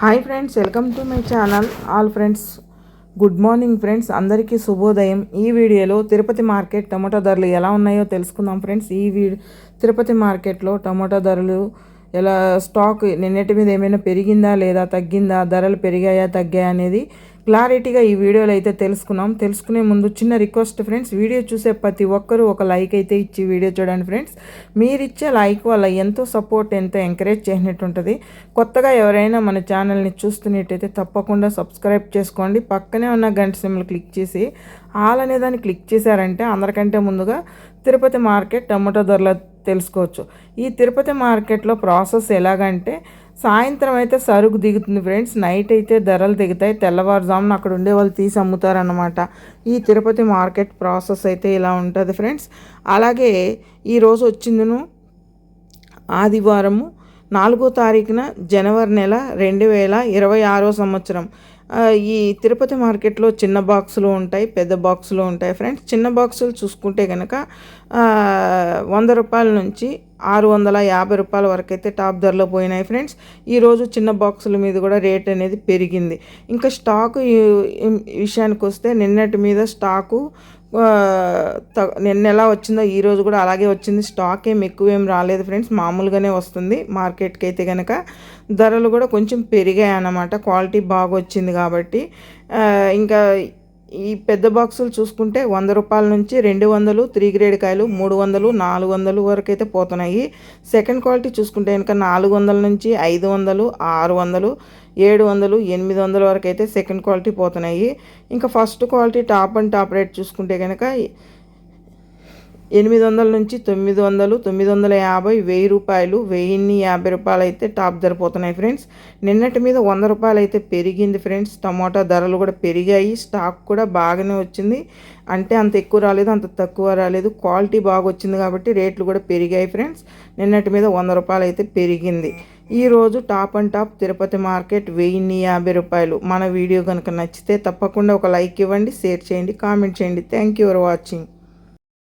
Hi friends welcome to my channel. All friends good morning friends. అందరికీ శుభోదయం. ఈ వీడియోలో తిరుపతి మార్కెట్ టమాటో ధరలు ఎలా ఉన్నాయో తెలుసుకుందాం ఫ్రెండ్స్. ఈ వీ తిరుపతి మార్కెట్లో టమాటో ధరలు ఎలా స్టాక్ నిన్నటి మీద ఏమైనా పెరిగిందా లేదా తగ్గిందా ధరలు పెరిగాయా తగ్గాయా అనేది క్లారిటీగా ఈ వీడియోలో అయితే తెలుసుకున్నాం. తెలుసుకునే ముందు చిన్న రిక్వెస్ట్ ఫ్రెండ్స్ వీడియో చూసే ప్రతి ఒక్కరూ ఒక లైక్ అయితే ఇచ్చి వీడియో చూడండి ఫ్రెండ్స్. మీరు ఇచ్చే లైక్ వల్ల ఎంతో సపోర్ట్ ఎంతో ఎంకరేజ్ చేసినట్టు ఉంటుంది. కొత్తగా ఎవరైనా మన ఛానల్ని చూస్తున్నట్టయితే తప్పకుండా సబ్స్క్రైబ్ చేసుకోండి. పక్కనే ఉన్న గంట సిమ్లు క్లిక్ చేసి ఆల్ అనే దాన్ని క్లిక్ చేశారంటే అందరికంటే ముందుగా తిరుపతి మార్కెట్ టమాటో ధరల తెలుసుకోవచ్చు. ఈ తిరుపతి మార్కెట్లో ప్రాసెస్ ఎలాగంటే సాయంత్రం అయితే సరుకు దిగుతుంది ఫ్రెండ్స్. నైట్ అయితే ధరలు దిగుతాయి. తెల్లవారుజామున అక్కడ ఉండే వాళ్ళు తీసి అమ్ముతారనమాట ఈ తిరుపతి మార్కెట్ ప్రాసెస్ అయితే ఇలా ఉంటుంది ఫ్రెండ్స్. అలాగే ఈరోజు వచ్చిందను ఆదివారము నాలుగో తారీఖున జనవరి నెల రెండు వేల ఇరవై ఆరో సంవత్సరం. ఈ తిరుపతి మార్కెట్లో చిన్న బాక్సులు ఉంటాయి పెద్ద బాక్సులు ఉంటాయి. ఫ్రెండ్స్ చిన్న బాక్సులు చూసుకుంటే కనుక వంద రూపాయల నుంచి ఆరు వందల యాభై రూపాయల వరకు అయితే టాప్ ధరలో పోయినాయి ఫ్రెండ్స్. ఈరోజు చిన్న బాక్సుల మీద కూడా రేట్ అనేది పెరిగింది. ఇంకా స్టాకు విషయానికి వస్తే నిన్నటి మీద స్టాకు నిన్న ఎలా వచ్చిందో ఈరోజు కూడా అలాగే వచ్చింది. స్టాక్ ఏం ఎక్కువ ఏం రాలేదు ఫ్రెండ్స్. మామూలుగానే వస్తుంది మార్కెట్కి అయితే కనుక ధరలు కూడా కొంచెం పెరిగాయి అన్నమాట. క్వాలిటీ బాగా వచ్చింది కాబట్టి ఇంకా ఈ పెద్ద బాక్సులు చూసుకుంటే వంద రూపాయల నుంచి రెండు వందలు త్రీ గ్రేడ్ కాయలు మూడు వందలు నాలుగు వందలు వరకు అయితే పోతున్నాయి. సెకండ్ క్వాలిటీ చూసుకుంటే కనుక నాలుగు వందల నుంచి ఐదు వందలు ఆరు వందలు ఏడు వందలు ఎనిమిది వందల వరకు అయితే సెకండ్ క్వాలిటీ పోతున్నాయి. ఇంకా first quality top and top rate చూసుకుంటే కనుక ఎనిమిది వందల నుంచి తొమ్మిది వందలు తొమ్మిది వందల యాభై వెయ్యి రూపాయలు. వెయ్యిన్ని యాభై రూపాయలు అయితే టాప్ ధర పోతున్నాయి ఫ్రెండ్స్. నిన్నటి మీద వంద రూపాయలు అయితే పెరిగింది ఫ్రెండ్స్. టమాటా ధరలు కూడా పెరిగాయి. స్టాక్ కూడా బాగానే వచ్చింది. అంటే అంత ఎక్కువ రాలేదు అంత తక్కువ రాలేదు. క్వాలిటీ బాగా వచ్చింది కాబట్టి రేట్లు కూడా పెరిగాయి ఫ్రెండ్స్. నిన్నటి మీద వంద రూపాయలు అయితే పెరిగింది ఈరోజు top and top Tirupati market వెయ్యిన్ని యాభై రూపాయలు. మన వీడియో కనుక నచ్చితే తప్పకుండా ఒక లైక్ ఇవ్వండి షేర్ చేయండి కామెంట్ చేయండి. Thank you for watching.